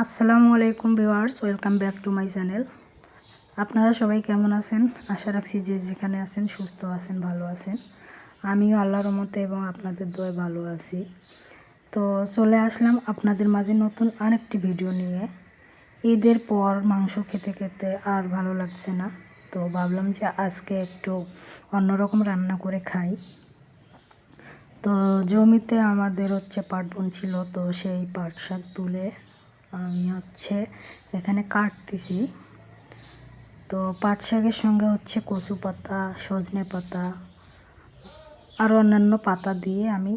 আসসালামু আলাইকুম viewers, welcome back to my channel. আপনারা সবাই কেমন আছেন? আশা রাখছি যে যেখানে আছেন সুস্থ আছেন, ভালো আছেন। আমিও আল্লাহর মতে এবং আপনাদের দয়ে ভালো আছি। তো চলে আসলাম আপনাদের মাঝে নতুন আরেকটি ভিডিও নিয়ে। ঈদের পর মাংস খেতে খেতে আর ভালো লাগছে না। তো ভাবলাম যে আজকে একটু অন্যরকম রান্না করে খাই। তো জমিতে আমাদের হচ্ছে পাট বোন ছিল, তো সেই পাট শাক তুলে আমি হচ্ছে এখানে কাটতেছি তো পাট শাকের সঙ্গে হচ্ছে কচু পাতা, সজনে পাতা আরও অন্যান্য পাতা দিয়ে আমি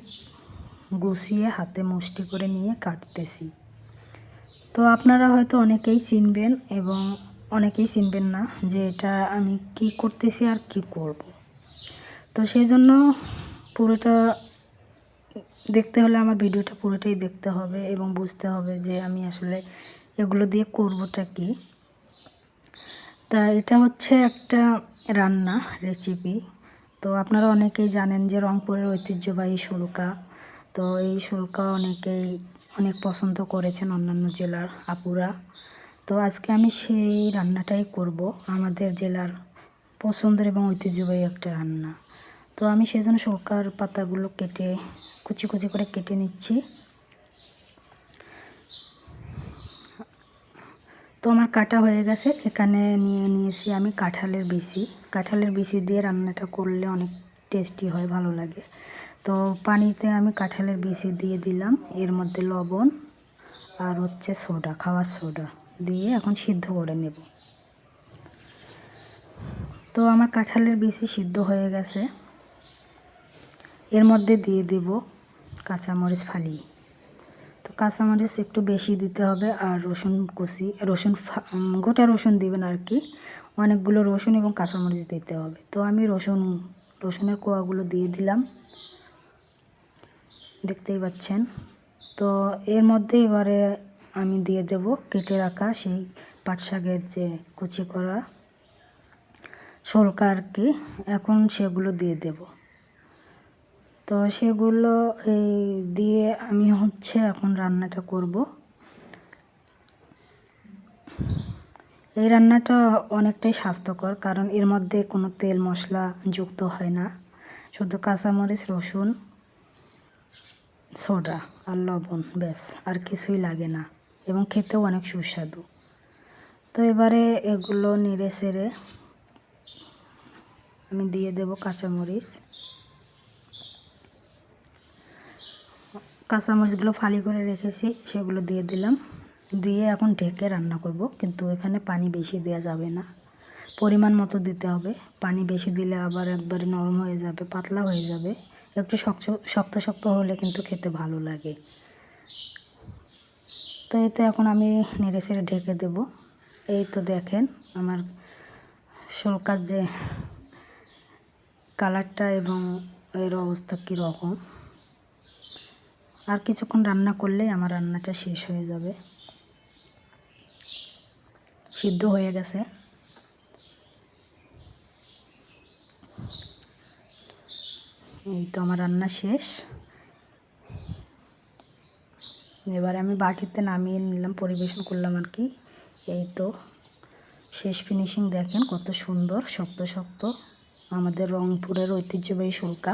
গুছিয়ে হাতে মুষ্টি করে নিয়ে কাটতেছি তো আপনারা হয়তো অনেকেই চিনবেন এবং অনেকেই চিনবেন না যে এটা আমি কি করতেছি আর কি করব। তো সেই জন্য পুরোটা দেখতে হলে আমার ভিডিওটা পুরোটাই দেখতে হবে এবং বুঝতে হবে যে আমি আসলে এগুলো দিয়ে করবোটা কি। তা এটা হচ্ছে একটা রান্না রেসিপি তো আপনারা অনেকেই জানেন যে রংপুরের ঐতিহ্যবাহী শুল্কা তো এই শুল্কা অনেকেই অনেক পছন্দ করেছেন অন্যান্য জেলার আপুরা। তো আজকে আমি সেই রান্নাটাই করব। আমাদের জেলার পছন্দের এবং ঐতিহ্যবাহী একটা রান্না। তো আমি সেই জন্য সরকার পাতাগুলো কেটে, কুচি কুচি করে কেটে নিচ্ছি। তো আমার কাটা হয়ে গেছে, এখানে নিয়ে নিয়েছি আমি কাঁঠালের বিচি। কাঁঠালের বিচি দিয়ে রান্নাটা করলে অনেক টেস্টি হয়, ভালো লাগে। তো পানিতে আমি কাঁঠালের বিচি দিয়ে দিলাম, এর মধ্যে লবণ আর হচ্ছে সোডা, খাওয়ার সোডা দিয়ে এখন সিদ্ধ করে নেব। তো আমার কাঁঠালের বিচি সিদ্ধ হয়ে গেছে। এর মধ্যে দিয়ে দেব কাঁচামরিচ ফালি। তো কাঁচামরিচ একটু বেশি দিতে হবে আর রসুন কুচি, রসুন গোটা রসুন দিবেন আর কি। অনেকগুলো রসুন এবং কাঁচামরিচ দিতে হবে। তো আমি রসুন, রসুনের কোয়াগুলো দিয়ে দিলাম। দেখতেই পাচ্ছেন। তো এর মধ্যে এবারে আমি দিয়ে দেব কেটে রাখা সেই পাট শাকের যে কুচি করা শোলকা আর কি। এখন সেগুলো দিয়ে দেবো। তো সেগুলো এই দিয়ে আমি হচ্ছে এখন রান্নাটা করব। এই রান্নাটা অনেকটাই স্বাস্থ্যকর, কারণ এর মধ্যে কোনো তেল মশলা যুক্ত হয় না। শুধু কাঁচামরিচ, রসুন, সোডা আর লবণ, ব্যাস, আর কিছুই লাগে না এবং খেতেও অনেক সুস্বাদু। তো এবারে এগুলো নেড়ে সেড়ে আমি দিয়ে দেব কাঁচামরিচ। কাঁচামরিচগুলো ফালি করে রেখেছি, সেগুলো দিয়ে দিলাম। দিয়ে এখন ঢেকে রান্না করব, কিন্তু এখানে পানি বেশি দেওয়া যাবে না। পরিমাণ মতো দিতে হবে। পানি বেশি দিলে আবার একবারে নরম হয়ে যাবে, পাতলা হয়ে যাবে। একটু শক্ত শক্ত শক্ত হলে কিন্তু খেতে ভালো লাগে। তো এই তো এখন আমি নেড়ে সেড়ে ঢেকে দেব। এই তো দেখেন আমার শোলকার যে কালারটা এবং এর অবস্থা কীরকম। আর কিছুক্ষণ রান্না করলেই আমার রান্নাটা শেষ হয়ে যাবে। সিদ্ধ হয়ে গেছে। এই তো আমার রান্না শেষ। এবার আমি বাটিতে নামিয়ে নিলাম, পরিবেশন করলাম আর কি। এই তো শেষ ফিনিশিং দেখেন কত সুন্দর, শক্ত শক্ত। আমাদের রংপুরের ঐতিহ্যবাহী শুল্কা